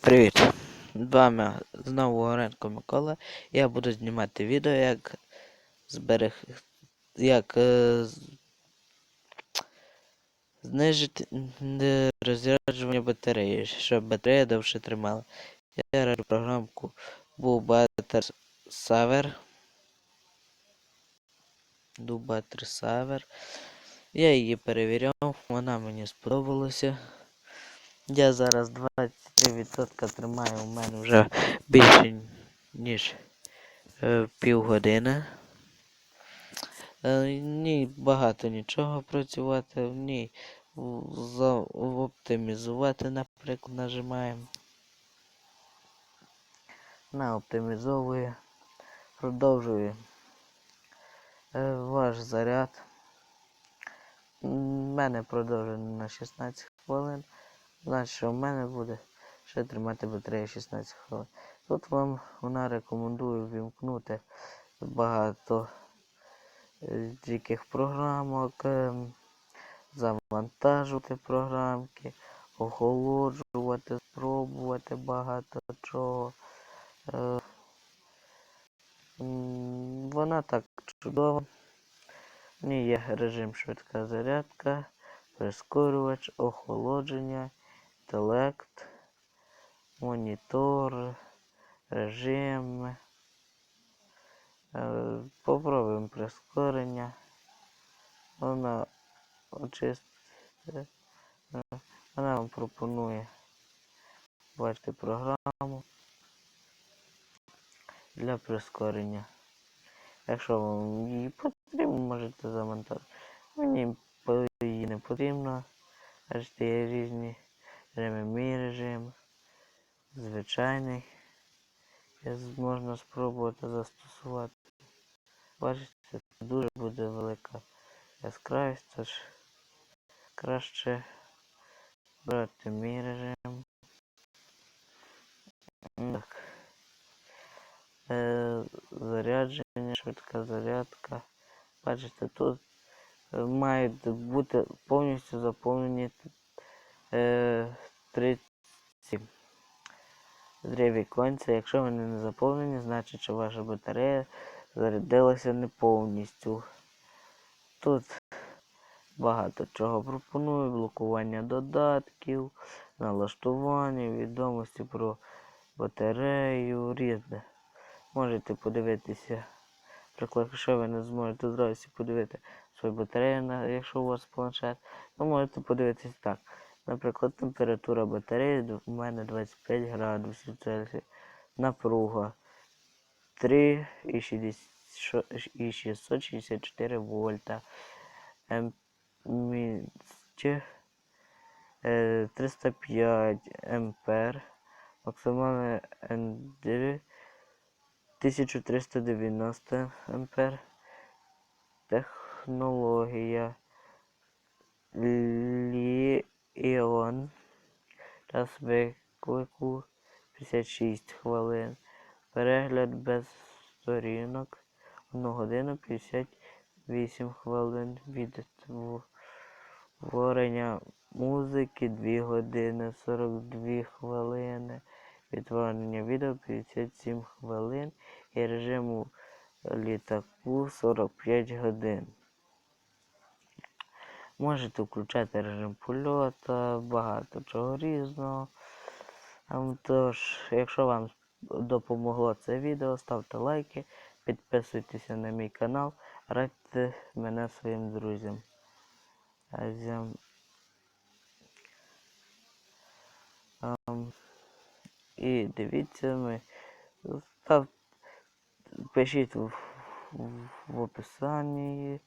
Привіт! З вами знову Горенко Микола. Я буду знімати відео, як зберег... як е... знижити розряджування батареї, щоб батарея довше тримала. Я раджу програмку Bubatter Saver. Dubatter Saver. Я її перевіряв, вона мені сподобалася. Я зараз 23% тримаю, у мене вже більше ніж е, півгодини. Е, ні, багато нічого працювати, в ній за, оптимізувати, наприклад, нажимаємо. На оптимізовує, продовжує е, ваш заряд. У мене продовжено на 16 хвилин. Значить, що в мене буде ще тримати батарею 16 хвилин. Тут вам вона рекомендує вімкнути багато е, яких програмок, ем, завантажувати програмки, охолоджувати, спробувати багато чого. Е, Вона так чудова. В ній є режим швидка зарядка, прискорювач, охолодження, інтелект, монітор, режим. Е, Попробуємо прискорення. Вона очистить. Вона вам пропонує бачити програму для прискорення. Якщо вам її потрібно, можете завантажити. Мені її не потрібно. Бачите, є різні Мій режим, звичайний. Можна спробувати застосувати. Бачите, дуже буде велика яскравість, тож краще брати мій режим. Так. Е, зарядження, швидка зарядка. Бачите, тут е, мають бути повністю заповнені е, 37 три віконця. Якщо вони не заповнені, значить, що ваша батарея зарядилася не повністю. Тут багато чого пропоную, блокування додатків, налаштування, відомості про батарею, різне. Можете подивитися. Наприклад, якщо ви не зможете зразу подивити свою батарею, якщо у вас планшет, ви можете подивитися так. Наприклад, температура батареї у мене 25 градусів Цельсія. Напруга 3,664 вольта. Ем, мі- чи, е, 305 ампер. Максимальне N9 1390 ампер. Технологія Ліон. Час виклику 56 хвилин. Перегляд без сторінок 1 годину 58 хвилин. Відтворення музики 2 години 42 хвилини. Відтворення відео 57 хвилин і режиму літаку 45 годин. Можете включати режим польоту, багато чого різного. Ем, Тож, якщо вам допомогло це відео, ставте лайки, підписуйтеся на мій канал, радьте мене своїм друзям. Ем, І дивіться ми. Став, пишіть в, в описанні